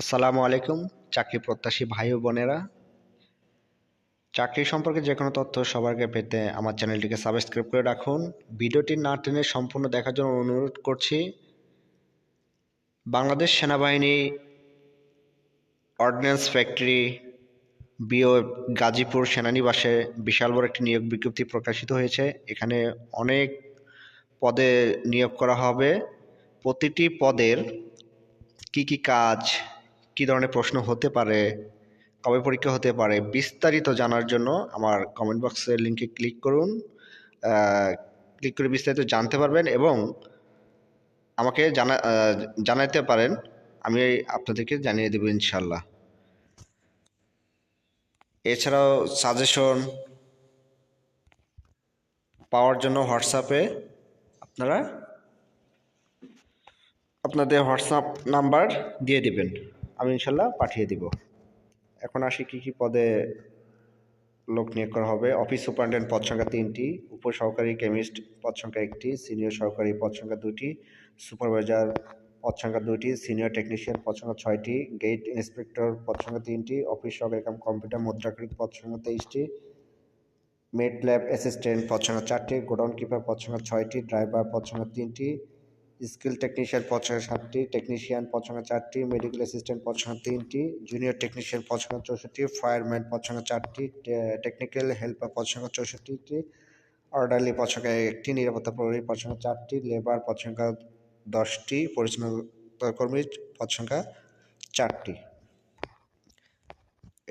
আসসালামু আলাইকুম, চাকরি প্রত্যাশী ভাই ও বোনেরা। চাকরি সম্পর্কে যে কোনো তথ্য সবার আগে পেতে আমার চ্যানেলটিকে সাবস্ক্রাইব করে রাখুন। ভিডিওটি না টেনে সম্পূর্ণ দেখার জন্য অনুরোধ করছি, বাংলাদেশ সেনাবাহিনী অর্ডিন্যান্স ফ্যাক্টরি বিও গাজীপুর সেনানিবাসে বিশাল বড় একটি নিয়োগ বিজ্ঞপ্তি প্রকাশিত হয়েছে। এখানে অনেক পদে নিয়োগ করা হবে। প্রতিটি পদের কি কি কাজ কি ধরনের প্রশ্ন হতে পারে, কবে পরীক্ষা হতে পারে, বিস্তারিত জানার জন্য আমার কমেন্ট বক্সের লিঙ্কে ক্লিক করুন। ক্লিক করে বিস্তারিত জানতে পারবেন এবং আমাকে জানা জানাতে পারেন। আমি আপনাদেরকে জানিয়ে দেবো ইনশাল্লাহ এছাড়াও সাজেশন পাওয়ার জন্য হোয়াটসঅ্যাপে আপনারা আপনাদের হোয়াটসঅ্যাপ নাম্বার দিয়ে দিবেন। আমি ইনশাল্লাহ পাঠিয়ে দিব এখন আসি কী কী পদে লোক নিয়োগ করা হবে অফিস সুপারিনটেন্ডেন্ট পদ সংখ্যা তিনটি উপসহকারী কেমিস্ট পদ সংখ্যা একটি সিনিয়র সহকারী পদ সংখ্যা দুটি সুপারভাইজার পদ সংখ্যা দুটি সিনিয়র টেকনিশিয়ান পদ সংখ্যা ছয়টি গেট ইন্সপেক্টর পদ সংখ্যা তিনটি অফিস সহকারী কাম কম্পিউটার মুদ্রাকরিক পদ সংখ্যা তেইশটি মেড ল্যাব অ্যাসিস্ট্যান্ট পদ সংখ্যা চারটি গোডাউন কিপার পদ সংখ্যা ছয়টি ড্রাইভার পদ সংখ্যা তিনটি স্কিল টেকনিশিয়ান সংখ্যা সাতটি, টেকনিশিয়ান সংখ্যা চারটি মেডিকেল অ্যাসিস্ট্যান্ট সংখ্যা তিনটি জুনিয়র টেকনিশিয়ান সংখ্যা চৌষট্টি ফায়ারম্যান সংখ্যা চারটি টেকনিক্যাল হেল্পার সংখ্যা চৌষট্টিটি অর্ডারলি সংখ্যা একটি, নিরাপত্তা প্রহরী সংখ্যা চারটি লেবার সংখ্যা দশটি পরিচ্ছন্নতা কর্মী সংখ্যা চারটি।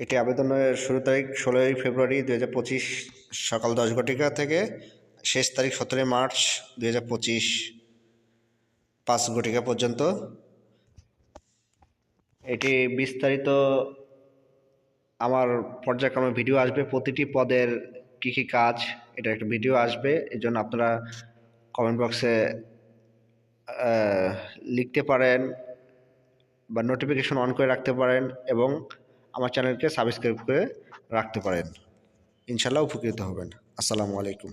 এটি আবেদনের শুরু তারিখ ষোলোই ফেব্রুয়ারি দু হাজার পঁচিশ সকাল দশ ঘটিকা থেকে শেষ তারিখ সতেরোই মার্চ দু হাজার পঁচিশ। পাঁচ ঘটিকা পর্যন্ত। এটি বিস্তারিত আমার পর্যায়ক্রমে ভিডিও আসবে। প্রতিটি পদের কী কী কাজ, এটা একটা ভিডিও আসবে। এই জন্য আপনারা কমেন্ট বক্সে লিখতে পারেন বা নোটিফিকেশন অন করে রাখতে পারেন এবং আমার চ্যানেলকে সাবস্ক্রাইব করে রাখতে পারেন। ইনশাল্লাহ উপকৃত হবেন। আসসালামু আলাইকুম।